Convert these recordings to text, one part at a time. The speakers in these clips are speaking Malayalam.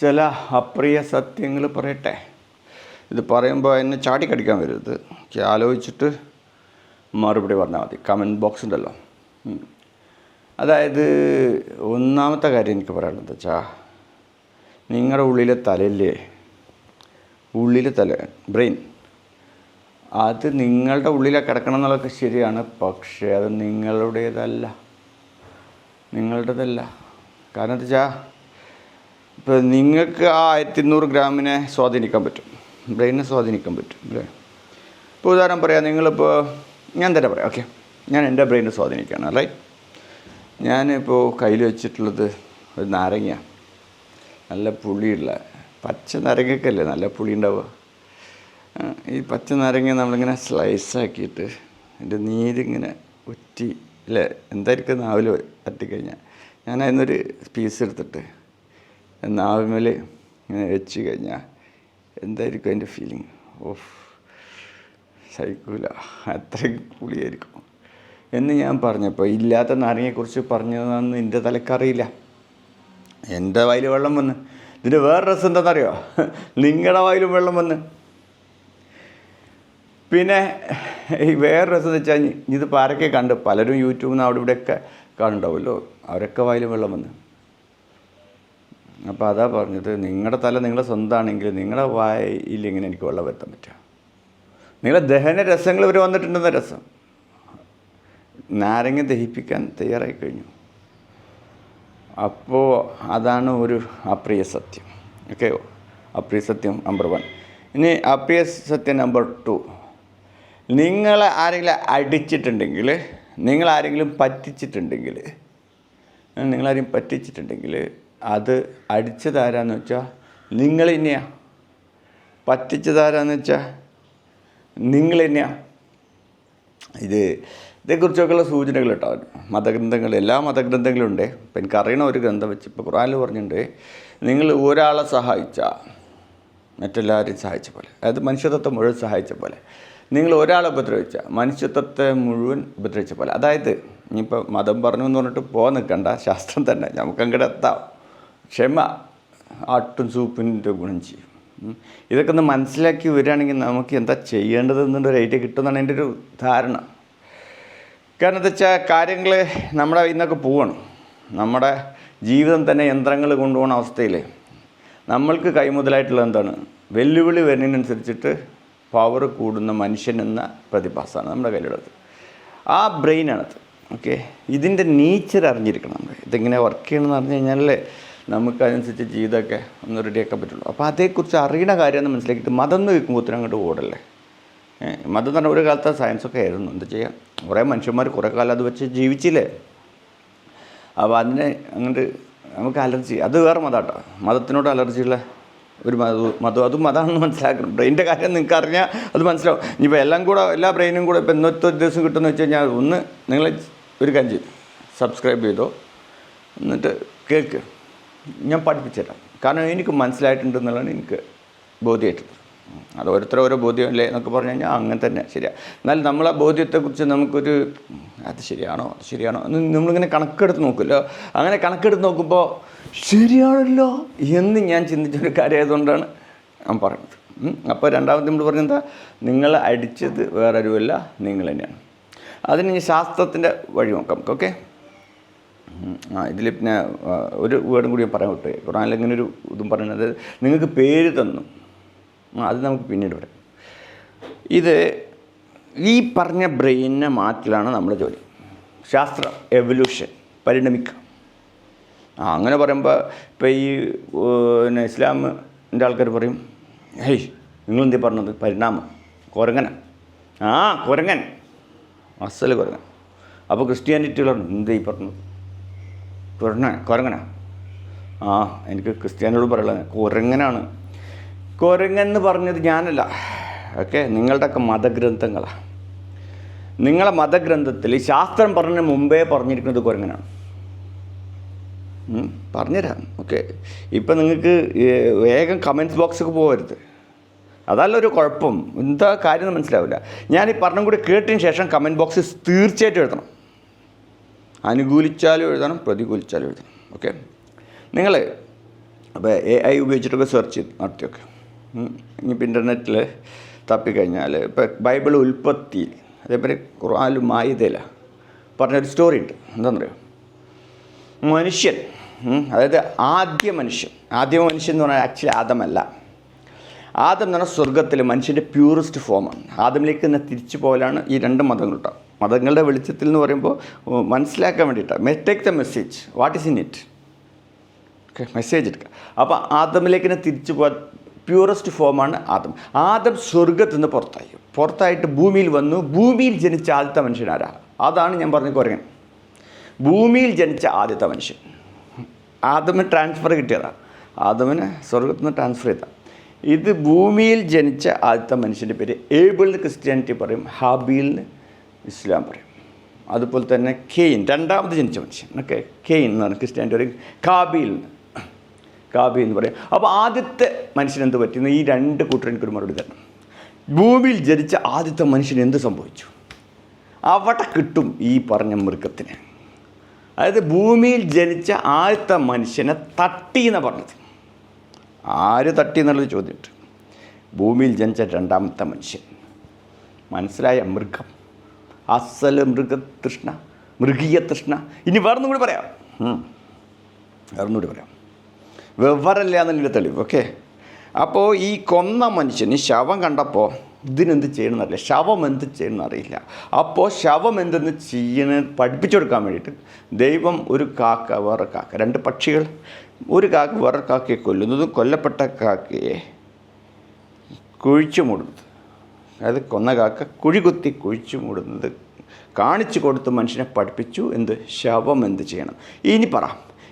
ചില അപ്രിയ സത്യങ്ങൾ പറയട്ടെ. ഇത് പറയുമ്പോൾ എന്നെ ചാടിക്കടിക്കാൻ വരരുത്. ഒക്കെ ആലോചിച്ചിട്ട് മറുപടി പറഞ്ഞാൽ മതി. കമന്റ് ബോക്സ് ഉണ്ടല്ലോ. അതായത് ഒന്നാമത്തെ കാര്യം എനിക്ക് പറയാനുള്ളത് വെച്ചാൽ നിങ്ങളുടെ ഉള്ളിലെ തലയില്ലേ ഉള്ളിലെ തല ബ്രെയിൻ അത് നിങ്ങളുടെ ഉള്ളിലെ കിടക്കണം എന്നുള്ളതൊക്കെ ശരിയാണ്. പക്ഷേ അത് നിങ്ങളുടേതല്ല. നിങ്ങളുടേതല്ല. കാരണം എന്താ വെച്ചാൽ ഇപ്പോൾ നിങ്ങൾക്ക് ആ ആയിരത്തി ഇരുന്നൂറ് ഗ്രാമിനെ സ്വാധീനിക്കാൻ പറ്റും. ബ്രെയിനെ സ്വാധീനിക്കാൻ പറ്റും അല്ലേ? ഇപ്പോൾ ഉദാഹരണം പറയാം നിങ്ങളിപ്പോൾ ഞാൻ തന്നെ പറയാം ഓക്കെ? ഞാൻ എന്റെ ബ്രെയിനെ സ്വാധീനിക്കുകയാണ് അല്ലേ ഞാനിപ്പോൾ കയ്യിൽ വെച്ചിട്ടുള്ളത് ഒരു നാരങ്ങ നല്ല പുളിയുള്ള പച്ച നാരങ്ങക്കല്ലേ നല്ല പുളി ഉണ്ടാവുക? ഈ പച്ച നാരങ്ങ നമ്മളിങ്ങനെ സ്ലൈസാക്കിയിട്ട് അതിന്റെ നീരിങ്ങനെ ഒറ്റി അല്ലേ? എന്തായിരിക്കും നാവിൽ തട്ടിക്കഴിഞ്ഞാൽ ഞാൻ അതിനൊരു പീസ് എടുത്തിട്ട് നാവിമേൽ ഇങ്ങനെ വെച്ച് കഴിഞ്ഞാൽ എന്തായിരിക്കും അതിന്റെ ഫീലിംഗ് ഓഫ് സഹിക്കൂല. അത്രയും പുളിയായിരിക്കും. എന്ന് ഞാൻ പറഞ്ഞപ്പോൾ ഇല്ലാത്ത നാരങ്ങയെക്കുറിച്ച് പറഞ്ഞതെന്ന് എന്റെ തലക്കറിയില്ല. എന്റെ വായിൽ വെള്ളം വന്ന്. ഇതിന്റെ വേറെ രസം എന്താണെന്നറിയോ നിങ്ങളുടെ വായിലും വെള്ളം വന്ന്. പിന്നെ ഈ വേറെ രസം എന്ന് വെച്ചാൽ ഇതിപ്പോൾ ആരൊക്കെ കണ്ട്? പലരും യൂട്യൂബിൽ നിന്ന് അവിടെ ഇവിടെയൊക്കെ കാണുന്നുണ്ടാവുമല്ലോ അവരൊക്കെ വായിലും വെള്ളം വന്ന്. അപ്പോൾ അതാ പറഞ്ഞത് നിങ്ങളുടെ തല നിങ്ങളുടെ സ്വന്തമാണെങ്കിൽ നിങ്ങളുടെ വായിൽ ഇങ്ങനെ എനിക്ക് വെള്ളം വരുത്താൻ പറ്റുക നിങ്ങളെ ദഹന രസങ്ങൾ ഇവർ വന്നിട്ടുണ്ടെന്ന രസം. നാരങ്ങ ദഹിപ്പിക്കാൻ തയ്യാറായി കഴിഞ്ഞു. അപ്പോൾ അതാണ് ഒരു അപ്രിയ സത്യം. ഓക്കെ? അപ്രിയ സത്യം നമ്പർ വൺ. ഇനി അപ്രിയ സത്യം നമ്പർ ടു. നിങ്ങളെ ആരെങ്കിലും അടിച്ചിട്ടുണ്ടെങ്കിൽ നിങ്ങളാരെങ്കിലും പറ്റിച്ചിട്ടുണ്ടെങ്കിൽ നിങ്ങളാരെയും പറ്റിച്ചിട്ടുണ്ടെങ്കിൽ അത് അടിച്ചതാരാന്ന് വെച്ചാൽ നിങ്ങൾ തന്നെയാ പറ്റിച്ചതാരാന്ന് വെച്ചാൽ നിങ്ങൾ തന്നെയാ ഇത് ഇതേക്കുറിച്ചൊക്കെയുള്ള സൂചനകൾ കേട്ടോ മതഗ്രന്ഥങ്ങൾ എല്ലാ മതഗ്രന്ഥങ്ങളും ഉണ്ട്. ഇപ്പം എനിക്കറിയണ ഒരു ഗ്രന്ഥം വെച്ച് ഇപ്പോൾ ഖുറാനിൽ പറഞ്ഞിട്ടുണ്ട് നിങ്ങൾ ഒരാളെ സഹായിച്ച മറ്റെല്ലാവരെയും സഹായിച്ച പോലെ. അതായത് മനുഷ്യത്വത്തെ മുഴുവൻ സഹായിച്ച പോലെ. നിങ്ങൾ ഒരാളെ ഉപദ്രവിച്ച മനുഷ്യത്വത്തെ മുഴുവൻ ഉപദ്രവിച്ച പോലെ. അതായത് ഇനിയിപ്പോൾ മതം പറഞ്ഞു എന്ന് പറഞ്ഞിട്ട് പോകാൻ നിൽക്കണ്ട ശാസ്ത്രം തന്നെ. നമുക്ക് അങ്ങോട്ട് എത്താം. ക്ഷമ ആട്ടും സൂപ്പിന്റെ ഗുണം ചെയ്യും. ഇതൊക്കെ ഒന്ന് മനസ്സിലാക്കി വരികയാണെങ്കിൽ നമുക്ക് എന്താ ചെയ്യേണ്ടതെന്നുള്ള ഒരു ഐഡിയ കിട്ടുമെന്നാണ് എന്റെ ഒരു ധാരണ. കാരണം എന്താ വെച്ചാൽ കാര്യങ്ങൾ നമ്മുടെ ഇന്നൊക്കെ പോവാണ്. നമ്മുടെ ജീവിതം തന്നെ യന്ത്രങ്ങൾ കൊണ്ടുപോകുന്ന അവസ്ഥയിൽ നമ്മൾക്ക് കൈമുതലായിട്ടുള്ള എന്താണ്? വെല്ലുവിളി വരുന്നതിനനുസരിച്ചിട്ട് പവർ കൂടുന്ന മനുഷ്യൻ എന്ന പ്രതിഭാസമാണ് നമ്മുടെ കയ്യിലുള്ളത്. ആ ബ്രെയിനാണത് ഓക്കെ ഇതിന്റെ നേച്ചർ അറിഞ്ഞിരിക്കണം നമ്മൾ. ഇതെങ്ങനെ വർക്ക് ചെയ്യണമെന്ന് അറിഞ്ഞു കഴിഞ്ഞാലേ നമുക്ക് അതനുസരിച്ച് ജീവിതമൊക്കെ ഒന്ന് റെഡിയാക്കാൻ പറ്റുള്ളൂ. അപ്പോൾ അതേക്കുറിച്ച് അറിയണ കാര്യമെന്ന് മനസ്സിലാക്കിയിട്ട് മതം എന്ന് കേൾക്കുമ്പോൾ അങ്ങോട്ട് ഓടല്ലേ മതം എന്ന് പറഞ്ഞാൽ ഒരു കാലത്ത് സയൻസൊക്കെ ആയിരുന്നു. എന്താ ചെയ്യുക കുറേ മനുഷ്യന്മാർ കുറേ കാലം അത് വെച്ച് ജീവിച്ചില്ലേ? അപ്പോൾ അതിന് അങ്ങോട്ട് നമുക്ക് അലർജി അത് വേറെ മതാട്ടോ മതത്തിനോട് അലർജിയുള്ള ഒരു മത മതം അതും മതമാണെന്ന് മനസ്സിലാക്കണം. ബ്രെയിന്റെ കാര്യം നിങ്ങൾക്ക് അറിഞ്ഞാൽ അത് മനസ്സിലാവും. ഇനിയിപ്പോൾ എല്ലാം കൂടെ എല്ലാ ബ്രെയിനും കൂടെ ഇപ്പോൾ ഇന്നത്തെ ദിവസം കിട്ടുമെന്ന് വെച്ച് കഴിഞ്ഞാൽ ഒന്ന് നിങ്ങൾ ഒരു കഞ്ചി സബ്സ്ക്രൈബ് ചെയ്തോ. എന്നിട്ട് കേൾക്ക്. ഞാൻ പഠിപ്പിച്ചുതരാം. കാരണം എനിക്ക് മനസ്സിലായിട്ടുണ്ട് എന്നുള്ളതാണ് എനിക്ക് ബോധ്യമായിട്ടുള്ളത് അത് ഓരോരുത്തർ ഓരോ ബോധ്യമല്ലേ എന്നൊക്കെ പറഞ്ഞു കഴിഞ്ഞാൽ അങ്ങനെ തന്നെ ശരിയാണ് എന്നാൽ നമ്മൾ ആ ബോധ്യത്തെക്കുറിച്ച് നമുക്കൊരു അത് ശരിയാണോ അത് ശരിയാണോ എന്ന് നമ്മളിങ്ങനെ കണക്കെടുത്ത് നോക്കുമല്ലോ. അങ്ങനെ കണക്കെടുത്ത് നോക്കുമ്പോൾ ശരിയാണല്ലോ എന്ന് ഞാൻ ചിന്തിച്ചൊരു കാര്യമായതുകൊണ്ടാണ് ഞാൻ പറയുന്നത്. അപ്പോൾ രണ്ടാമത് നമ്മൾ പറഞ്ഞെന്താ നിങ്ങൾ അടിച്ചത് വേറെ ആരുമല്ല നിങ്ങൾ തന്നെയാണ്. അതിന് ശാസ്ത്രത്തിന്റെ വഴി നോക്കാം. ഓക്കെ? ഇതിൽ പിന്നെ ആ, ഒരു വേർഡും കൂടി ഞാൻ പറയാൻ വിട്ടേ. ഖുറാനിൽ ഇങ്ങനെ ഒരു ഇതും പറയുന്നത് നിങ്ങൾക്ക് പേര് തന്നു. ആ, അത് നമുക്ക് പിന്നീട് പറയാം. ഇത് ഈ പറഞ്ഞ ബ്രെയിനിനെ മാറ്റലാണ് നമ്മുടെ ജോലി. ശാസ്ത്രം എവല്യൂഷൻ പരിണമിക്കുക. ആ അങ്ങനെ പറയുമ്പോൾ ഇപ്പോൾ ഈ പിന്നെ ഇസ്ലാമിന്റെ ആൾക്കാർ പറയും ഹേയ് നിങ്ങളെന്തേ പറഞ്ഞത്? പരിണാമം. കുരങ്ങന. ആ കുരങ്ങൻ. അസൽ കുരങ്ങൻ. അപ്പോൾ ക്രിസ്ത്യാനിറ്റികളാണ് എന്തേ ഈ പറഞ്ഞത്? കുരങ്ങ കുരങ്ങന. ആ എനിക്ക് ക്രിസ്ത്യാനോട് പറയുള്ളത് കുരങ്ങനാണ്. കുരങ്ങൻ എന്ന് പറഞ്ഞത് ഞാനല്ല. ഓക്കെ നിങ്ങളുടെയൊക്കെ മതഗ്രന്ഥങ്ങളാണ് നിങ്ങളെ മതഗ്രന്ഥത്തിൽ ശാസ്ത്രം പറഞ്ഞ മുമ്പേ പറഞ്ഞിരിക്കുന്നത് കുരങ്ങനാണ്. പറഞ്ഞുതരാം. ഓക്കെ ഇപ്പം നിങ്ങൾക്ക് വേഗം കമന്റ്സ് ബോക്സൊക്കെ പോകരുത്. അതല്ല ഒരു കുഴപ്പം. എന്താ കാര്യം മനസ്സിലാവില്ല. ഞാൻ ഈ പറഞ്ഞും കൂടി കേട്ടതിന് ശേഷം കമന്റ് ബോക്സ് തീർച്ചയായിട്ടും എഴുതണം. അനുകൂലിച്ചാലും എഴുതണം പ്രതികൂലിച്ചാലും എഴുതണം. ഓക്കെ? നിങ്ങൾ അപ്പോൾ എ ഐ ഉപയോഗിച്ചിട്ടൊക്കെ സെർച്ച് ചെയ്ത് നടത്തിയൊക്കെ. ഇനിയിപ്പോൾ ഇന്റർനെറ്റിൽ തപ്പിക്കഴിഞ്ഞാൽ ഇപ്പോൾ ബൈബിൾ ഉൽപ്പത്തി അതേപോലെ ഖുർആാലു മായുതയില പറഞ്ഞൊരു സ്റ്റോറി ഉണ്ട്. എന്താണെന്നറിയോ മനുഷ്യൻ അതായത് ആദ്യ മനുഷ്യൻ. ആദ്യ മനുഷ്യൻ എന്ന് പറഞ്ഞാൽ ആക്ച്വലി ആദമല്ല. ആദം എന്ന് പറഞ്ഞാൽ സ്വർഗത്തിൽ മനുഷ്യന്റെ പ്യൂറസ്റ്റ് ഫോമാണ് ആദമിലേക്ക് തന്നെ തിരിച്ചു പോകലാണ് ഈ രണ്ട് മതങ്ങളുണ്ടാവും മതങ്ങളുടെ വെളിച്ചത്തിൽ എന്ന് പറയുമ്പോൾ മനസ്സിലാക്കാൻ വേണ്ടിയിട്ടാണ് take the message what is in it okay message എടുക്കുക അപ്പോൾ ആദമിലേക്കിനെ തന്നെ തിരിച്ചു പോകാൻ പ്യൂറസ്റ്റ് ഫോമാണ് ആദം. ആദം സ്വർഗത്തിൽ നിന്ന് പുറത്തായി. പുറത്തായിട്ട് ഭൂമിയിൽ വന്നു. ഭൂമിയിൽ ജനിച്ച ആദ്യത്തെ മനുഷ്യനാരാ അതാണ് ഞാൻ പറഞ്ഞ കുറയൻ ഭൂമിയിൽ ജനിച്ച ആദ്യത്തെ മനുഷ്യൻ. ആദമിന് ട്രാൻസ്ഫർ കിട്ടിയതാണ് ആദമിന് സ്വർഗത്തിൽ നിന്ന് ട്രാൻസ്ഫർ ചെയ്ത ഇത് ഭൂമിയിൽ ജനിച്ച ആദ്യത്തെ മനുഷ്യന്റെ പേര്. ഏബിളിന് ക്രിസ്ത്യാനിറ്റി പറയും. ഹാബീലിന് ഇസ്ലാം പറയും. അതുപോലെ തന്നെ കെയിൻ രണ്ടാമത് ജനിച്ച മനുഷ്യൻ. ഓക്കെ കെയിൻ എന്നാണ് ക്രിസ്ത്യാനിന്റെ പറയും കാബിയിൽ കാബി എന്ന് പറയും. അപ്പോൾ ആദ്യത്തെ മനുഷ്യൻ എന്ത് ഈ രണ്ട് കൂട്ടർ എനിക്കൊരു മറുപടി തരണം ഭൂമിയിൽ ജനിച്ച ആദ്യത്തെ മനുഷ്യൻ എന്ത് സംഭവിച്ചു? അവിടെ കിട്ടും ഈ പറഞ്ഞ മൃഗത്തിന്. അതായത് ഭൂമിയിൽ ജനിച്ച ആദ്യത്തെ മനുഷ്യനെ തട്ടി എന്ന് പറഞ്ഞത്. ആര് തട്ടി എന്നുള്ളത് ചോദ്യമുണ്ട്. ഭൂമിയിൽ ജനിച്ച രണ്ടാമത്തെ മനുഷ്യൻ. മനസ്സിലായ മൃഗം. അസൽ മൃഗതൃഷ്ണ മൃഗീയ തൃഷ്ണ ഇനി വേറൊന്നും കൂടി പറയാം. വേറൊന്നും കൂടി പറയാം. വെവ്വറല്ല എന്നതിന്റെ തെളിവ്. ഓക്കെ. അപ്പോൾ ഈ കൊന്ന മനുഷ്യന് ശവം കണ്ടപ്പോൾ ഇതിനെന്ത് ചെയ്യണമെന്നറിയില്ല. ശവം എന്ത് ചെയ്യണമെന്നറിയില്ല. അപ്പോൾ ശവം എന്തെന്ന് ചെയ്യണ പഠിപ്പിച്ചു കൊടുക്കാൻ വേണ്ടിയിട്ട് ദൈവം ഒരു കാക്ക വേറെ കാക്ക രണ്ട് പക്ഷികൾ ഒരു കാക്ക വേറെ കാക്കയെ കൊല്ലുന്നതും കൊല്ലപ്പെട്ട കാക്കയെ കുഴിച്ചു മൂടുന്നത്. അതായത് കൊന്ന കാക്ക കുഴി കുത്തി കുഴിച്ചു മൂടുന്നത്. കാണിച്ചു കൊടുത്ത് മനുഷ്യനെ പഠിപ്പിച്ചു എന്ത്? ശവം എന്ത് ചെയ്യണം? ഇനി പറ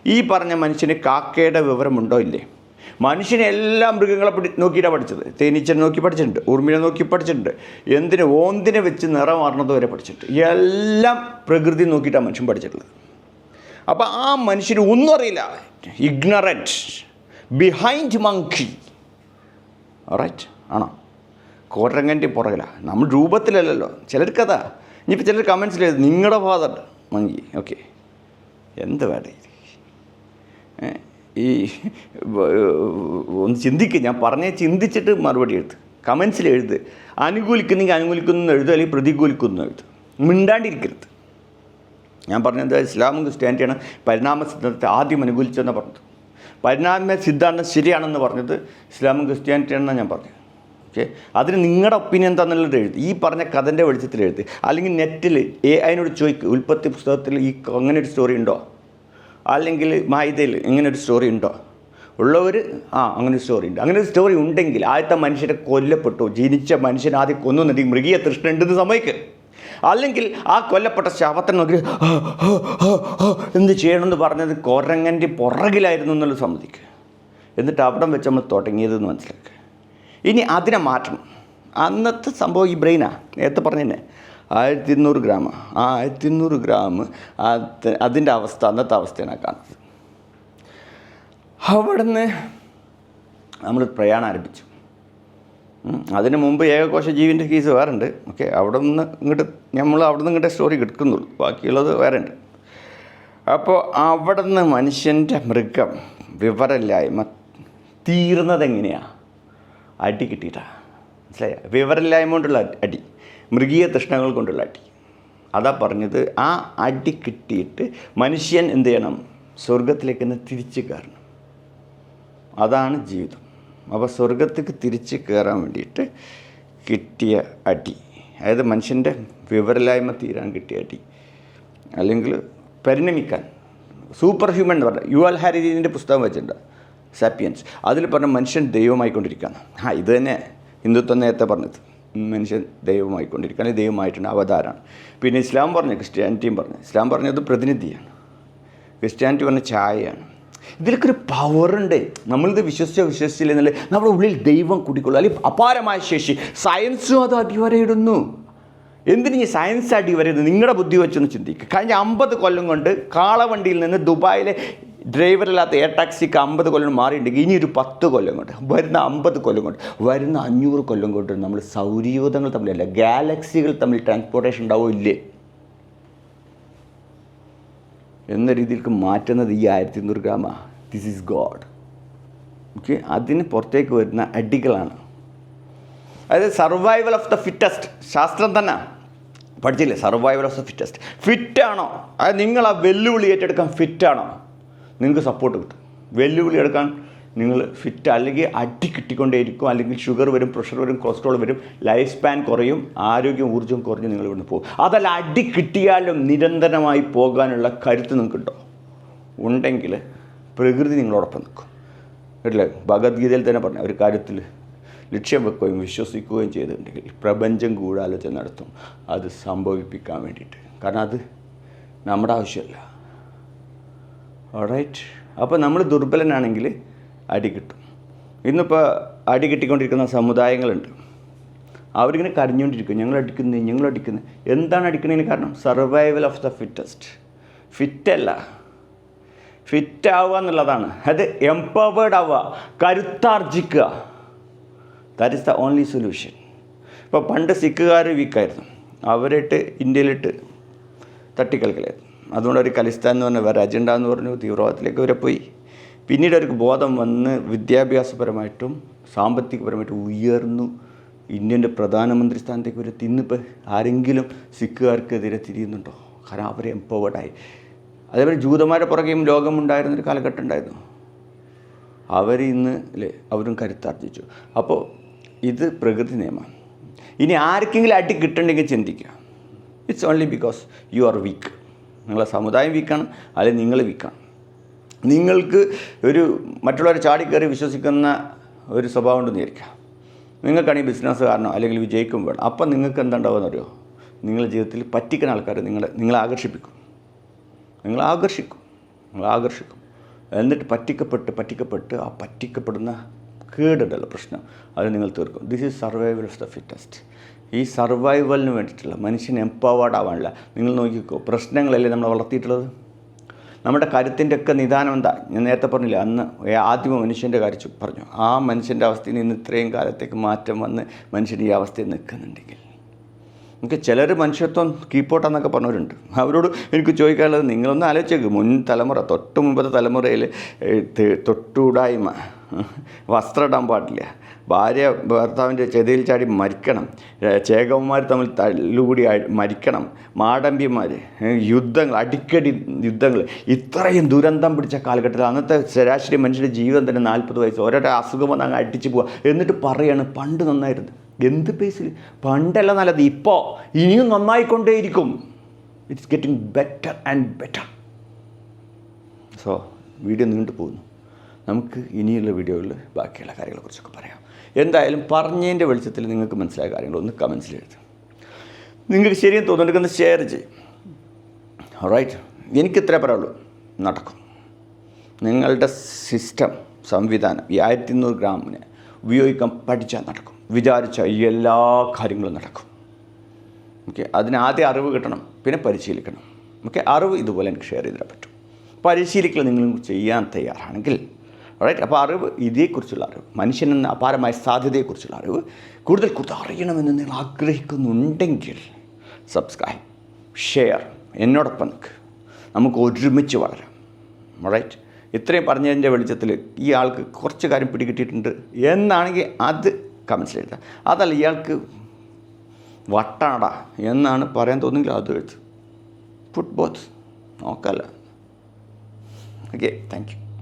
ഈ പറഞ്ഞ മനുഷ്യന് കാക്കയുടെ വിവരമുണ്ടോ ഇല്ലേ? മനുഷ്യനെ എല്ലാ മൃഗങ്ങളെ പിടി നോക്കിയിട്ടാണ് പഠിച്ചത്. തേനീച്ചനെ നോക്കി പഠിച്ചിട്ടുണ്ട് ഉറുമിനെ നോക്കി പഠിച്ചിട്ടുണ്ട്. എന്തിനെ ഓന്തിനെ വെച്ച് നിറം മാറണത് വരെ പഠിച്ചിട്ടുണ്ട്. എല്ലാം പ്രകൃതി നോക്കിയിട്ടാണ് മനുഷ്യൻ പഠിച്ചിട്ടുള്ളത്. അപ്പോൾ ആ മനുഷ്യന് ഒന്നും അറിയില്ല. ഇഗ്നറന്റ് ബിഹൈൻഡ് മങ്കി റൈറ്റ് ആണോ? കോട്ടരങ്ങന്റെ പുറകിലാണ് നമ്മൾ രൂപത്തിലല്ലല്ലോ. ചിലർക്കതാ. ഇനിയിപ്പോൾ ചിലർ കമൻസിൽ എഴുതും നിങ്ങളുടെ ഫാദർ മങ്കി. ഓക്കെ എന്ത് വേണ്ട ഈ ഒന്ന് ചിന്തിക്കുക ഞാൻ പറഞ്ഞ ചിന്തിച്ചിട്ട് മറുപടി എഴുത് കമൻസിൽ എഴുത് അനുകൂലിക്കുന്നെങ്കിൽ അനുകൂലിക്കുന്നു എഴുതുക അല്ലെങ്കിൽ പ്രതികൂലിക്കുന്നു എഴുത്. മിണ്ടാണ്ടിരിക്കരുത്. ഞാൻ പറഞ്ഞത് ഇസ്ലാമും ക്രിസ്ത്യാനിറ്റിയാണ് പരിണാമ സിദ്ധാന്തത്തെ ആദ്യം അനുകൂലിച്ചതെന്ന് പറഞ്ഞത്. പരിണാമ സിദ്ധാന്തം ശരിയാണെന്ന് പറഞ്ഞത് ഇസ്ലാമും ക്രിസ്ത്യാനിറ്റിയാണെന്നാണ് ഞാൻ പറഞ്ഞത്. ഓക്കെ? അതിന് നിങ്ങളുടെ ഒപ്പീനിയൻ എന്താണെന്നുള്ളത് എഴുതി. ഈ പറഞ്ഞ കഥന്റെ വെളിച്ചത്തിൽ എഴുതി. അല്ലെങ്കിൽ നെറ്റിൽ എ അതിനോട് ചോദിക്കുക ഉൽപ്പത്തി പുസ്തകത്തിൽ ഈ അങ്ങനെ ഒരു സ്റ്റോറി ഉണ്ടോ? അല്ലെങ്കിൽ മാഹിതയിൽ ഇങ്ങനെ ഒരു സ്റ്റോറി ഉണ്ടോ? ഉള്ളവർ ആ അങ്ങനെ ഒരു സ്റ്റോറി ഉണ്ട്. അങ്ങനെ ഒരു സ്റ്റോറി ഉണ്ടെങ്കിൽ ആദ്യത്തെ മനുഷ്യരെ കൊല്ലപ്പെട്ടു. ജനിച്ച മനുഷ്യൻ ആദ്യം കൊന്നുണ്ടെങ്കിൽ മൃഗീയ തൃഷ്ണ ഉണ്ടെന്ന് സമ്മതിക്കുക അല്ലെങ്കിൽ ആ കൊല്ലപ്പെട്ട ശവത്തിന് നോക്കി എന്ത് ചെയ്യണമെന്ന് പറഞ്ഞത് കൊരങ്ങന്റെ പുറകിലായിരുന്നു എന്നുള്ള സമ്മതിക്കുക എന്നിട്ട് അവിടെ വെച്ച് നമ്മൾ തുടങ്ങിയതെന്ന് മനസ്സിലാക്കുക ഇനി അതിനെ മാറ്റണം. അന്നത്തെ സംഭവം ഈ ബ്രെയിനാ. നേരത്തെ പറഞ്ഞതന്നെ ആയിരത്തി ഇരുന്നൂറ് ഗ്രാം. ആ ആയിരത്തി ഇരുന്നൂറ് ഗ്രാം അത് അതിന്റെ അവസ്ഥ അന്നത്തെ അവസ്ഥയാണ് കാണുന്നത് അവിടുന്ന് നമ്മൾ പ്രയാണം ആരംഭിച്ചു. അതിന് മുമ്പ് ഏകകോശ ജീവിന്റെ കേസ് വേറെ ഉണ്ട് ഓക്കെ അവിടെ നിന്ന് ഇങ്ങോട്ട് നമ്മൾ അവിടെ നിന്ന് ഇങ്ങോട്ട് സ്റ്റോറി കിടക്കുന്നുള്ളൂ ബാക്കിയുള്ളത് വേറെ ഉണ്ട് അപ്പോൾ അവിടെ നിന്ന് മനുഷ്യന്റെ മൃഗം വിവരമില്ലായ്മ തീർന്നത് എങ്ങനെയാണ് അടി കിട്ടിയിട്ടാണ് മനസ്സിലായ? വിവരമില്ലായ്മ കൊണ്ടുള്ള അടി മൃഗീയ തൃഷ്ണകൾ കൊണ്ടുള്ള അടി. അതാ പറഞ്ഞത് ആ അടി കിട്ടിയിട്ട് മനുഷ്യൻ എന്ത് ചെയ്യണം? സ്വർഗത്തിലേക്ക് തന്നെ തിരിച്ചു കയറണം. അതാണ് ജീവിതം. അപ്പോൾ സ്വർഗത്തേക്ക് തിരിച്ച് കയറാൻ വേണ്ടിയിട്ട് കിട്ടിയ അടി അതായത് മനുഷ്യന്റെ വിവരമില്ലായ്മ തീരാൻ കിട്ടിയ അടി അല്ലെങ്കിൽ പരിണമിക്കാൻ. സൂപ്പർ ഹ്യൂമൻ എന്ന് പറഞ്ഞാൽ യു എൽ ഹാരിജിന്റെ പുസ്തകം വെച്ചിട്ടുണ്ട്. സാപ്പിയൻസ് അതിൽ പറഞ്ഞ മനുഷ്യൻ ദൈവമായിക്കൊണ്ടിരിക്കുകയാണ്. ആ ഇത് തന്നെ ഹിന്ദുത്വം നേരത്തെ പറഞ്ഞത്. മനുഷ്യൻ ദൈവമായിക്കൊണ്ടിരിക്കുകയാണ് ദൈവമായിട്ടുണ്ട് അവതാരമാണ്. പിന്നെ ഇസ്ലാം പറഞ്ഞു ക്രിസ്ത്യാനിറ്റിയും പറഞ്ഞു ഇസ്ലാം പറഞ്ഞത് പ്രതിനിധിയാണ്. ക്രിസ്ത്യാനിറ്റി പറഞ്ഞ ചായയാണ് ഇതിലൊക്കെ ഒരു പവറുണ്ട് നമ്മളിത് വിശ്വസിച്ചോ വിശ്വസിച്ചില്ല എന്നല്ലേ നമ്മുടെ ഉള്ളിൽ ദൈവം കുടിക്കൊള്ളു. അല്ലെങ്കിൽ അപാരമായ ശേഷി. സയൻസും അത് അടിവരയിടുന്നു. എന്തിന് ഈ സയൻസ് അടിവരയിടുന്നു? നിങ്ങളുടെ ബുദ്ധി വെച്ചൊന്ന് ചിന്തിക്കുക കഴിഞ്ഞ അമ്പത് കൊല്ലം കൊണ്ട് കാളവണ്ടിയിൽ നിന്ന് ദുബായിലെ ഡ്രൈവറില്ലാത്ത എയർ ടാക്സിക്ക് അമ്പത് കൊല്ലം മാറിയിട്ടുണ്ടെങ്കിൽ ഇനി ഒരു പത്ത് കൊല്ലം കൊണ്ട്. വരുന്ന അമ്പത് കൊല്ലം കൊണ്ട്. വരുന്ന അഞ്ഞൂറ് കൊല്ലം കൊണ്ട് നമ്മൾ സൗരയൂഥങ്ങൾ തമ്മിലല്ല ഗാലക്സികൾ തമ്മിൽ ട്രാൻസ്പോർട്ടേഷൻ ഉണ്ടാവോ ഇല്ലേ എന്ന രീതിയിലേക്ക് മാറ്റുന്നത് ഈ ആയിരത്തി ഇരുന്നൂറ് ഗ്രാമാ. ദിസ് ഈസ് ഗോഡ് ഓക്കെ അതിന് പുറത്തേക്ക് വരുന്ന അടികളാണ്. അതായത് സർവൈവൽ ഓഫ് ദ ഫിറ്റസ്റ്റ് ശാസ്ത്രം തന്നെ. പഠിച്ചില്ലേ? സർവൈവൽ ഓഫ് ദ ഫിറ്റസ്റ്റ് ഫിറ്റാണോ അത് നിങ്ങൾ ആ വെല്ലുവിളി ഏറ്റെടുക്കാൻ ഫിറ്റാണോ നിങ്ങൾക്ക് സപ്പോർട്ട് കിട്ടും. വെല്ലുവിളി എടുക്കാൻ നിങ്ങൾ ഫിറ്റ് അല്ലെങ്കിൽ അടി കിട്ടിക്കൊണ്ടേയിരിക്കും അല്ലെങ്കിൽ ഷുഗർ വരും പ്രഷർ വരും കൊളസ്ട്രോൾ വരും ലൈഫ് സ്പാൻ കുറയും ആരോഗ്യം ഊർജം കുറഞ്ഞ് നിങ്ങൾ ഇവിടുന്ന് പോകും. അതല്ല അടി കിട്ടിയാലും നിരന്തരമായി പോകാനുള്ള കരുത്ത് നിങ്ങൾക്കുണ്ടോ? ഉണ്ടെങ്കിൽ പ്രകൃതി നിങ്ങളോടൊപ്പം നിൽക്കും. കേട്ടില്ലേ? ഭഗവത്ഗീതയിൽ തന്നെ പറഞ്ഞു ഒരു കാര്യത്തിൽ ലക്ഷ്യം വെക്കുകയും വിശ്വസിക്കുകയും ചെയ്തിട്ടുണ്ടെങ്കിൽ പ്രപഞ്ചം ഗൂഢാലോചന നടത്തും. അത് സംഭവിപ്പിക്കാൻ വേണ്ടിയിട്ട്. കാരണം അത് നമ്മുടെ ആവശ്യമല്ല. ഓറൈറ്റ് അപ്പോൾ നമ്മൾ ദുർബലനാണെങ്കിൽ അടി കിട്ടും. ഇന്നിപ്പോൾ അടി കിട്ടിക്കൊണ്ടിരിക്കുന്ന സമുദായങ്ങളുണ്ട്. അവരിങ്ങനെ കരഞ്ഞുകൊണ്ടിരിക്കും. ഞങ്ങൾ അടിക്കുന്നത് ഞങ്ങൾ അടിക്കുന്നത് എന്താണ് അടിക്കുന്നതിന് കാരണം? സർവൈവൽ ഓഫ് ദ ഫിറ്റസ്റ്റ് ഫിറ്റല്ല ഫിറ്റ് ആവുക എന്നുള്ളതാണ്. അത് എംപവേർഡ് ആവുക കരുത്താർജിക്കുക. That is the only solution ഇപ്പോൾ പണ്ട് സിഖുകാർ വീക്കായിരുന്നു അവരിട്ട് ഇന്ത്യയിലിട്ട് തട്ടിക്കളിക്കലായിരുന്നു. അതുകൊണ്ട് ഒരു കലിസ്ഥാൻ എന്ന് പറഞ്ഞ വേറെ അജണ്ട എന്ന് പറഞ്ഞു തീവ്രവാദത്തിലേക്ക് വരെ പോയി. പിന്നീട് അവർക്ക് ബോധം വന്ന് വിദ്യാഭ്യാസപരമായിട്ടും സാമ്പത്തികപരമായിട്ടും ഉയർന്നു. ഇന്ത്യന്റെ പ്രധാനമന്ത്രി സ്ഥാനത്തേക്ക് വരെ തിന്നിപ്പോൾ ആരെങ്കിലും സിഖുകാർക്കെതിരെ തിരിയുന്നുണ്ടോ? കാരണം അവർ എംപവേർഡായി അതേപോലെ ജൂതന്മാരുടെ പുറകെയും ലോകമുണ്ടായിരുന്നൊരു കാലഘട്ടം ഉണ്ടായിരുന്നു. അവർ ഇന്ന് അല്ലേ അവരും കരുത്താർജിച്ചു. അപ്പോൾ ഇത് പ്രകൃതി നിയമം. ഇനി ആർക്കെങ്കിലും അടി കിട്ടണമെങ്കിൽ ചിന്തിക്കുക. It's only because you are weak നിങ്ങളെ സമുദായം വിൽക്കണം അല്ലെങ്കിൽ നിങ്ങൾ വിൽക്കണം. നിങ്ങൾക്ക് ഒരു മറ്റുള്ളവരെ ചാടിക്കയറി വിശ്വസിക്കുന്ന ഒരു സ്വഭാവം ഉണ്ടെന്ന് വിചാരിക്കുക നിങ്ങൾക്കാണെങ്കിൽ ബിസിനസ് കാരണം അല്ലെങ്കിൽ വിജയിക്കും വേണം. അപ്പം നിങ്ങൾക്ക് എന്താണ്ടാവുമെന്ന് അറിയോ നിങ്ങളുടെ ജീവിതത്തിൽ പറ്റിക്കുന്ന ആൾക്കാർ നിങ്ങളെ നിങ്ങളെ ആകർഷിപ്പിക്കും. നിങ്ങൾ ആകർഷിക്കും. നിങ്ങൾ ആകർഷിക്കും. എന്നിട്ട് പറ്റിക്കപ്പെട്ട് പറ്റിക്കപ്പെട്ട് ആ പറ്റിക്കപ്പെടുന്ന കേടുണ്ടല്ലോ പ്രശ്നം. അത് നിങ്ങൾ തീർക്കും. This is survival of the fittest ഈ സർവൈവലിന് വേണ്ടിയിട്ടുള്ള മനുഷ്യൻ എംപവേർഡ് ആവാനുള്ള നിങ്ങൾ നോക്കിക്കോ പ്രശ്നങ്ങളല്ലേ നമ്മൾ വളർത്തിയിട്ടുള്ളത്? നമ്മുടെ കരുത്തിന്റെ ഒക്കെ നിദാനം എന്താ? ഞാൻ നേരത്തെ പറഞ്ഞില്ല അന്ന് ആദ്യമ മനുഷ്യന്റെ കാര്യം പറഞ്ഞു. ആ മനുഷ്യന്റെ അവസ്ഥയിൽ നിന്ന് ഇത്രയും കാലത്തേക്ക് മാറ്റം വന്ന് മനുഷ്യൻ ഈ അവസ്ഥയിൽ നിൽക്കുന്നുണ്ടെങ്കിൽ. നമുക്ക് ചിലർ മനുഷ്യത്വം കീപ്പോട്ടെന്നൊക്കെ പറഞ്ഞവരുണ്ട്. അവരോട് എനിക്ക് ചോദിക്കാനുള്ളത് നിങ്ങളൊന്ന് ആലോചിച്ചേക്ക്. മുൻ തലമുറ തൊട്ട് മുമ്പത്തെ തലമുറയിൽ തൊട്ടുകൂടായ്മ വസ്ത്രം ഇടാൻ പാടില്ല. ഭാര്യ ഭർത്താവിന്റെ ചെതിയിൽ ചാടി മരിക്കണം. ചേകവന്മാർ തമ്മിൽ തല്ലുകൂടി മരിക്കണം. മാടമ്പിമാർ യുദ്ധങ്ങൾ അടിക്കടി യുദ്ധങ്ങൾ. ഇത്രയും ദുരന്തം പിടിച്ച കാലഘട്ടത്തിൽ അന്നത്തെ ശരാശരി മനുഷ്യന്റെ ജീവിതം തന്നെ നാൽപ്പത് വയസ്സ്. ഓരോരോ അസുഖം വന്ന് അങ്ങ് അടിച്ചു പോവുക എന്നിട്ട് പറയാണ് പണ്ട് നന്നായിരുന്നു. എന്ത് പേസിൽ പണ്ടല്ല നല്ലത്. ഇപ്പോൾ ഇനിയും നന്നായിക്കൊണ്ടേയിരിക്കും. It's getting better and better so video നീണ്ടു പോകുന്നു. നമുക്ക് ഇനിയുള്ള വീഡിയോകളിൽ ബാക്കിയുള്ള കാര്യങ്ങളെക്കുറിച്ചൊക്കെ പറയാം. എന്തായാലും പറഞ്ഞതിന്റെ വെളിച്ചത്തിൽ നിങ്ങൾക്ക് മനസ്സിലായ കാര്യങ്ങൾ ഒന്ന് കമൻസിൽ എഴുതും നിങ്ങൾക്ക് ശരിയെന്ന് തോന്നുന്നുണ്ടെങ്കിൽ ഒന്ന് ഷെയർ ചെയ്യും. റൈറ്റ് എനിക്ക് ഇത്രേ പറയുള്ളൂ നടക്കും. നിങ്ങളുടെ സിസ്റ്റം സംവിധാനം ഈ ആയിരത്തി ഇരുന്നൂറ് ഗ്രാമിനെ ഉപയോഗിക്കാൻ പഠിച്ചാൽ നടക്കും. വിചാരിച്ച എല്ലാ കാര്യങ്ങളും നടക്കും. ഓക്കെ അതിന് ആദ്യം അറിവ് കിട്ടണം. പിന്നെ പരിശീലിക്കണം. ഓക്കെ അറിവ് ഇതുപോലെ എനിക്ക് ഷെയർ ചെയ്തിടാൻ പറ്റും. പരിശീലിക്കൽ നിങ്ങളും ചെയ്യാൻ തയ്യാറാണെങ്കിൽ റൈറ്റ് അപ്പോൾ അറിവ് ഇതേക്കുറിച്ചുള്ള അറിവ്. മനുഷ്യനെന്ന അപാരമായ സാധ്യതയെക്കുറിച്ചുള്ള അറിവ്. കൂടുതൽ കൂടുതൽ അറിയണമെന്ന് നിങ്ങൾ ആഗ്രഹിക്കുന്നുണ്ടെങ്കിൽ സബ്സ്ക്രൈബ് ഷെയർ എന്നോടൊപ്പം നിൽക്ക്. നമുക്ക് ഒരുമിച്ച് വളരാം. റൈറ്റ് ഇത്രയും പറഞ്ഞതിന്റെ വെളിച്ചത്തിൽ ഈ ആൾക്ക് കുറച്ച് കാര്യം പിടികിട്ടിയിട്ടുണ്ട് എന്നാണെങ്കിൽ അത് കമൻസിൽ എഴുതുക. അതല്ല ഇയാൾക്ക് വട്ടാട എന്നാണ് പറയാൻ തോന്നുമെങ്കിൽ അത് എഴുത്ത്. ഫുട്ബോൾ നോക്കല്ല. Okay thank you